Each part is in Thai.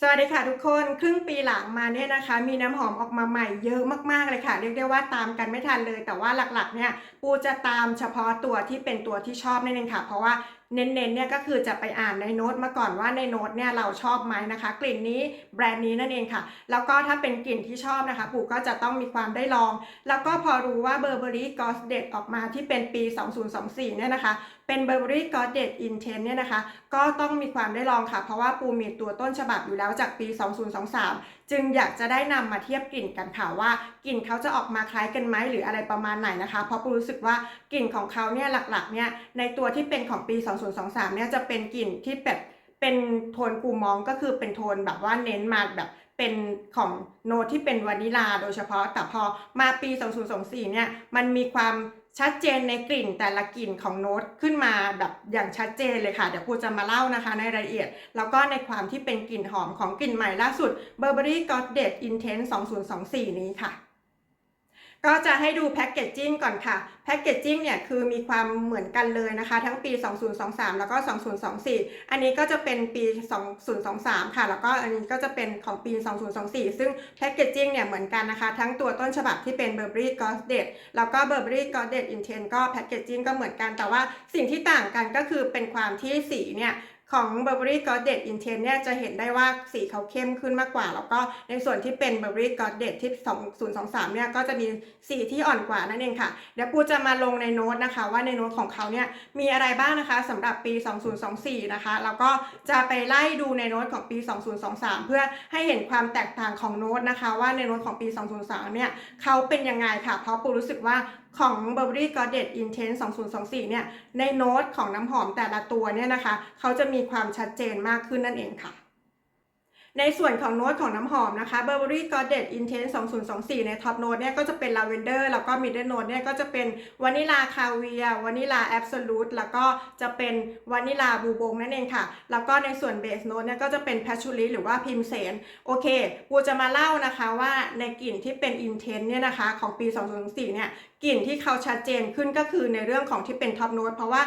สวัสดีค่ะทุกคนครึ่งปีหลังมาเนี่ยนะคะ มีน้ำหอมออกมาใหม่เยอะมากๆเลยค่ะ เรียกได้ว่าตามกันไม่ทันเลย แต่ว่าหลักๆเนี่ยปูจะตามเฉพาะตัวที่เป็นตัวที่ชอบนั่นเองค่ะ เพราะว่า เน้นๆเนี่ยก็คือจะไปอ่านในโน้ตมาก่อนว่าในโน้ตเนี่ยเราชอบไหมนะคะ กลิ่นนี้แบรนด์นี้นั่นเองค่ะ แล้วก็ถ้าเป็นกลิ่นที่ชอบนะคะปูก็จะต้องมีความได้ลอง แล้วก็พอรู้ว่า Burberry Ghost d e d ออกมาที่เป็นปี 2024 เนี่ยนะคะ เป็น Burberry God d e d Intense เนี่ยนะคะ ก็ต้องมีความได้ลองค่ะ เพราะว่าปูมีตัวต้นฉบับอยู่แล้วจากปี 2023จึงอยากจะได้นำมาเทียบกลิ่นกันค่ะว่ากลิ่นเขาจะออกมาคล้ายกันไหมหรืออะไรประมาณไหนนะคะ เพราะปูรู้สึกว่ากลิ่นของเขาเนี่ยหลักๆเนี่ยในตัวที่เป็นของปี 2023 เนี่ยจะเป็นกลิ่นที่แบบเป็นโทนกูมองก็คือเป็นโทนแบบว่าเน้นมาแบบเป็นของโนที่เป็นวานิลาโดยเฉพาะแต่พอมาปี 2024 เนี่ยมันมีความ ชัดเจนในกลิ่นแต่ละกลิ่นของโน้ตขึ้นมาแบบอย่างชัดเจนเลยค่ะ เดี๋ยวครูจะมาเล่านะคะในรายละเอียด แล้วก็ในความที่เป็นกลิ่นหอมของกลิ่นใหม่ล่าสุด Burberry God d e d Intense 2024 นี้ค่ะ ก็จะให้ดูแพ็กเกจจิ้งก่อนค่ะ แพ็กเกจจิ้งเนี่ยคือมีความเหมือนกันเลยนะคะ ทั้งปี 2023 แล้วก็ 2024 อันนี้ก็จะเป็นปี 2023 ค่ะ แล้วก็อันนี้ก็จะเป็นของปี 2024 ซึ่งแพ็กเกจจิ้งเนี่ยเหมือนกันนะคะ ทั้งตัวต้นฉบับที่เป็น Burberry g o s d e d แล้วก็ Burberry g o s d e d Intense ก็แพ็กเกจจิ้งก็เหมือนกัน แต่ว่าสิ่งที่ต่างกันก็คือเป็นความที่สีเนี่ย ของ Burberry God d e d Intense เนี่ยจะเห็นได้ว่าสีเขาเข้มขึ้นมากกว่า แล้วก็ในส่วนที่เป็น Burberry God d e d ที่ 2023 เนี่ยก็จะมีสีที่อ่อนกว่านั่นเองค่ะ เดี๋ยวปูจะมาลงในโน้ตนะคะ ว่าในโน้ตของเขาเนี่ยมีอะไรบ้างนะคะสำหรับปี 2024 นะคะ แล้วก็จะไปไล่ดูในโน้ตของปี 2023 เพื่อให้เห็นความแตกต่างของโน้ตนะคะ ว่าในโน้ตของปี 2023 เนี่ยเขาเป็นยังไงค่ะ เพราะปูรู้สึกว่าของ Burberry God d e d Intense 2024 เนี่ยในโน้ตของน้ำหอมแต่ละตัวเนี่ยนะคะเขาจะมีมีความชัดเจนมากขึ้นนั่นเองค่ะ ในส่วนของโน้ตของน้ำหอมนะคะ Burberry God d e d Intense 2024 ในท็อปโน้ตเนี่ยก็จะเป็น Lavender แล้วก็ Middle Note เนี่ยก็จะเป็นวานิลาคาเวียวานิลาแอบ o ลู e แล้วก็จะเป็นวานิลาบูบงนั่นเองค่ะ แล้วก็ในส่วนเบสโน้ตเนี่ยก็จะเป็นแพชชูริหรือว่าพิมเสนโอเคปูจะมาเล่านะคะว่าในกลิ่นที่เป็น Intense เนี่ยนะคะของปี 2024 เนี่ยกลิ่นที่เขาชัดเจนขึ้นก็คือในเรื่องของที่เป็นท็อปโน้ตเพราะว่า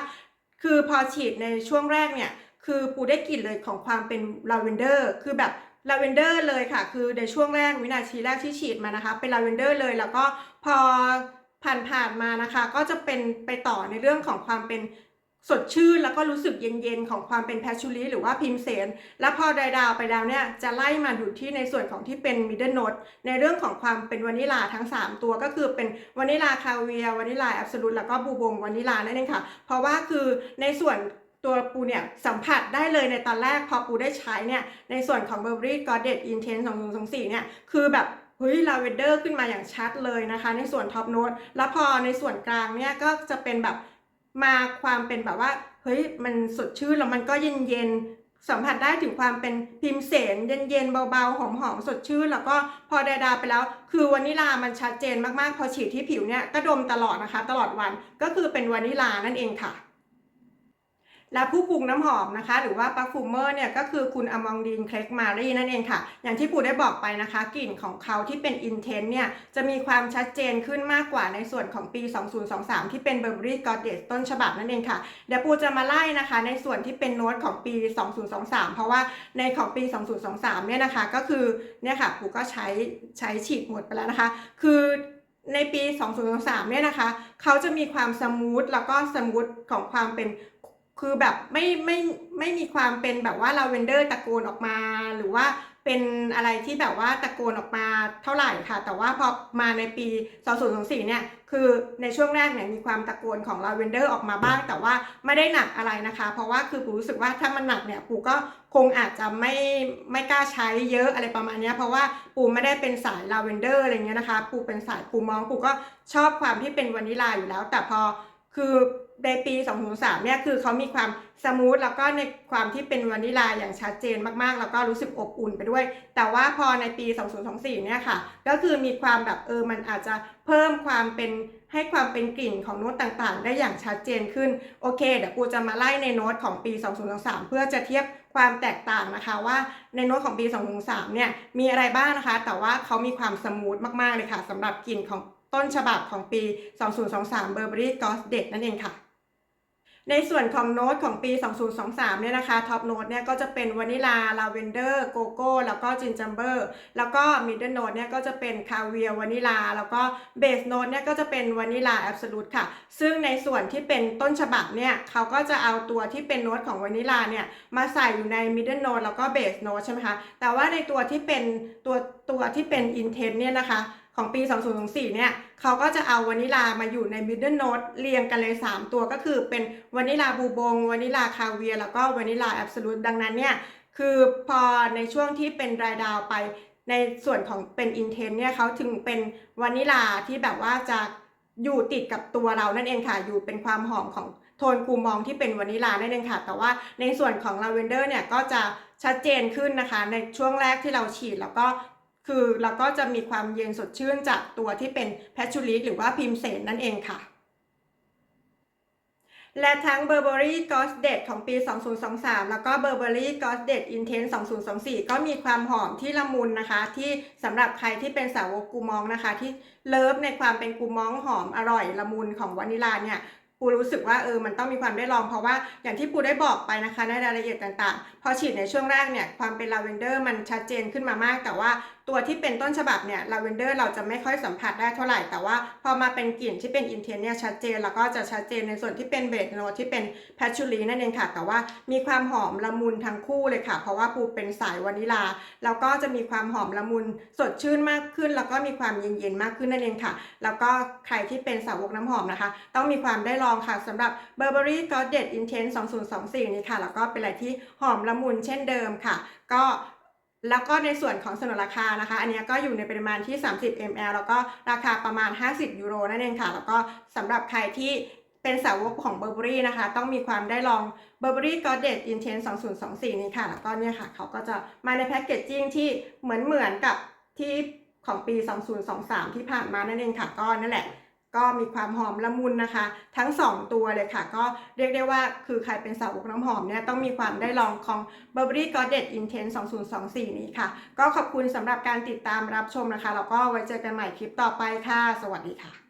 คือพอฉีดในช่วงแรกเนี่ย คือปูได้กลิ่นเลยของความเป็นลาเวนเดอร์ คือแบบลาเวนเดอร์เลยค่ะ คือในช่วงแรกวินาทีแรกที่ฉีดมานะคะ เป็นลาเวนเดอร์เลย แล้วก็พอผ่านผ่านมานะคะ ก็จะเป็นไปต่อในเรื่องของความเป็นสดชื่นแล้วก็รู้สึกเย็นๆ ของความเป็นแพชชูริหรือว่าพิมเซนแล้วพอไดดาวไปแล้วเนี่ย จะไล่มาอยู่ที่ในส่วนของที่เป็นมิดเดิลโน e ในเรื่องของความเป็นวานิลาทั้ง 3 ตัวก็คือเป็นวานิลาคาเวียวานิลาแอบสูตแล้วก็บูบงวานิลานั่นเองค่ะ เพราะว่าคือในส่วน ตัวปูเนี่ยสัมผัสได้เลยในตอนแรกพอปูได้ใช้เนี่ยในส่วนของ Burberry God d e d Intense 2024เนี่ยคือแบบเฮ้ยลาเวนเดอร์ขึ้นมาอย่างชัดเลยนะคะ ในส่วนท็อปโน้ตแล้วพอในส่วนกลางเนี่ยก็จะเป็นแบบมาความเป็นแบบว่าเฮ้ยมันสดชื่นแล้วมันก็เย็นเย็นๆสัมผัสได้ถึงความเป็นพิมเสนเย็นเย็นๆเบาๆหอมๆสดชื่น แล้วก็พอดาดาไปแล้ว คือวานิลามันชัดเจนมากๆ พอฉีดที่ผิวเนี่ยก็ดมตลอดนะคะ ตลอดวันก็คือเป็นวานิลานั่นเองค่ะ และผู้ปรุงน้ำหอมนะคะ หรือว่าปาฟูเมอร์เนี่ยก็คือคุณอมองดีนเคลกมารีนั่นเองค่ะ อย่างที่ปูได้บอกไปนะคะกลิ่นของเขาที่เป็นอินเทนเนี่ยจะมีความชัดเจนขึ้นมากกว่าในส่วนของปี 2023 ที่เป็น Burberry God d e d ต้นฉบับนั่นเองค่ะ เดี๋ยวปูจะมาไล่นะคะ ในส่วนที่เป็นโน้ตของปี 2023 เพราะว่าในของปี 2023 เนี่ยนะคะก็คือเนี่ยค่ะปูก็ใช้ใช้ฉีดหมดไปแล้วนะคะ คือในปี 2023 เนี่ยนะคะ เขาจะมีความสมูทแล้วก็สมูทของความเป็น คือแบบไม่ไม่ไม่มีความเป็นแบบว่าลาเวนเดอร์ตะโกนออกมา หรือว่าเป็นอะไรที่แบบว่าตะโกนออกมาเท่าไหร่ค่ะ แต่ว่าพอมาในปี 2024 เนี่ย คือในช่วงแรกเนี่ยมีความตะโกนของลาเวนเดอร์ออกมาบ้าง แต่ว่าไม่ได้หนักอะไรนะคะ เพราะว่าคือปูรู้สึกว่าถ้ามันหนักเนี่ยปูก็คงอาจจะไม่ไม่กล้าใช้เยอะอะไรประมาณนี้เพราะว่าปูไม่ได้เป็นสายลาเวนเดอร์อะไรเงี้ยนะคะ ปูเป็นสายปูมองปูก็ชอบความที่เป็นวานิลาอยู่แล้ว แต่พอคือ ในปี 2003 เนี่ยคือเขามีความสมูทแล้วก็ในความที่เป็นวานิลาอย่างชัดเจนมากๆ แล้วก็รู้สึกอบอุ่นไปด้วย แต่ว่าพอในปี 2024 เนี่ยค่ะ ก็คือมีความแบบเออมันอาจจะเพิ่มความเป็นให้ความเป็นกลิ่นของโน้ตต่างๆ ได้อย่างชัดเจนขึ้น โอเค เดี๋ยวปูจะมาไล่ในโน้ตของปี 2023 เพื่อจะเทียบความแตกต่างนะคะว่าในโน้ตของปี 2023 เนี่ยมีอะไรบ้างนะคะ แต่ว่าเขามีความสมูทมากๆเลยค่ะสำหรับกลิ่นของต้นฉบับของปี 2023 Burberry Ghost d e d นั่นเองค่ะ ในส่วนของโน้ตของปี 2023 เนี่ยนะคะท็อปโน้ตเนี่ยก็จะเป็นวานิลาลาเวนเดอร์โกโก้แล้วก็จินจัมเบอร์แล้วก็มิดเดิลโน้ตเนี่ยก็จะเป็นคาเวียวานิลาแล้วก็เบสโน้ตเนี่ยก็จะเป็นวานิลาแอบสูตค่ะ ซึ่งในส่วนที่เป็นต้นฉบับเนี่ยเขาก็จะเอาตัวที่เป็นโน้ตของวานิลาเนี่ยมาใส่อยู่ในมิดเดิลโน้ตแล้วก็เบสโน้ตใช่ไหมคะแต่ว่าในตัวที่เป็นตัวตัวที่เป็นอินเทนเนี่ยนะคะ ของปี 2024 เนี่ยเขาก็จะเอาวานิลามาอยู่ใน middle note เรียงกันเลย 3 ตัวก็คือเป็นวานิลาบูบงวานิลาคาเวียแล้วก็วานิลาแอบสูตดังนั้นเนี่ยคือพอในช่วงที่เป็นรายดาวไปในส่วนของเป็นอินเทนเนี่ยเขาถึงเป็นวานิลาที่แบบว่าจะอยู่ติดกับตัวเรานั่นเองค่ะ อยู่เป็นความหอมของโทนกูมองที่เป็นวานิลานั่นเองค่ะ แต่ว่าในส่วนของลาเวนเดอร์เนี่ยก็จะชัดเจนขึ้นนะคะ ในช่วงแรกที่เราฉีดแล้วก็ คือเราก็จะมีความเย็นสดชื่นจากตัวที่เป็นแพชชูริกหรือว่าพิมเสนนั่นเองค่ะ และทั้ง Burberry g o s Date ของปี 2023 แล้วก็ Burberry g o s Date Intense 2024 ก็มีความหอมที่ละมุนนะคะ ที่สำหรับใครที่เป็นสาวกกูมองนะคะ ที่เลิฟในความเป็นกูมองหอมอร่อยละมุนของวานิลาเนี่ยปูรู้สึกว่าเออมันต้องมีความได้ลองเพราะว่าอย่างที่ปูได้บอกไปนะคะในรายละเอียดต่างๆ พอฉีดในช่วงแรกเนี่ยความเป็นลาเวนเดอร์มันชัดเจนขึ้นมามากแต่ว่า ตัวที่เป็นต้นฉบับเนี่ยลาเวนเดอร์เราจะไม่ค่อยสัมผัสได้เท่าไหร่ แต่ว่าพอมาเป็นกลิ่นที่เป็นอินเทนเนี่ยชัดเจน แล้วก็จะชัดเจนในส่วนที่เป็นเบสโนที่เป็นแพชชูรีนั่นเองค่ะ แต่ว่ามีความหอมละมุนทั้งคู่เลยค่ะ เพราะว่าปูเป็นสายวานิลา แล้วก็จะมีความหอมละมุนสดชื่นมากขึ้น แล้วก็มีความเย็นๆมากขึ้นนั่นเองค่ะ แล้วก็ใครที่เป็นสาวกน้ำหอมนะคะ ต้องมีความได้ลองค่ะสำหรับ Burberry Goddess Intense 2024 นี้ค่ะ แล้วก็เป็นอะไรที่หอมละมุนเช่นเดิมค่ะ ก็ แล้วก็ในส่วนของสนนราคานะคะ อันนี้ก็อยู่ในปริมาณที่ 30 ml แล้วก็ราคาประมาณ 50 ยูโรนั่นเองค่ะ แล้วก็สำหรับใครที่เป็นสาวกของ Burberry นะคะ ต้องมีความได้ลอง Burberry Goddess Intense 2024 นี้ค่ะ แล้วก็เนี่ยค่ะเขาก็จะมาในแพ็กเกจจิ้งที่เหมือนเหมือนกับที่ของปี 2023 ที่ผ่านมานั่นเองค่ะก็นั่นแหละ ก็มีความหอมละมุนนะคะ ทั้ง 2 ตัวเลยค่ะ ก็เรียกได้ว่าคือใครเป็นสาวกน้ำหอมเนี่ยต้องมีความได้ลองของ Burberry Goddess Intense 2024 นี้ค่ะ ก็ขอบคุณสำหรับการติดตามรับชมนะคะ แล้วก็ไว้เจอกันใหม่คลิปต่อไปค่ะ สวัสดีค่ะ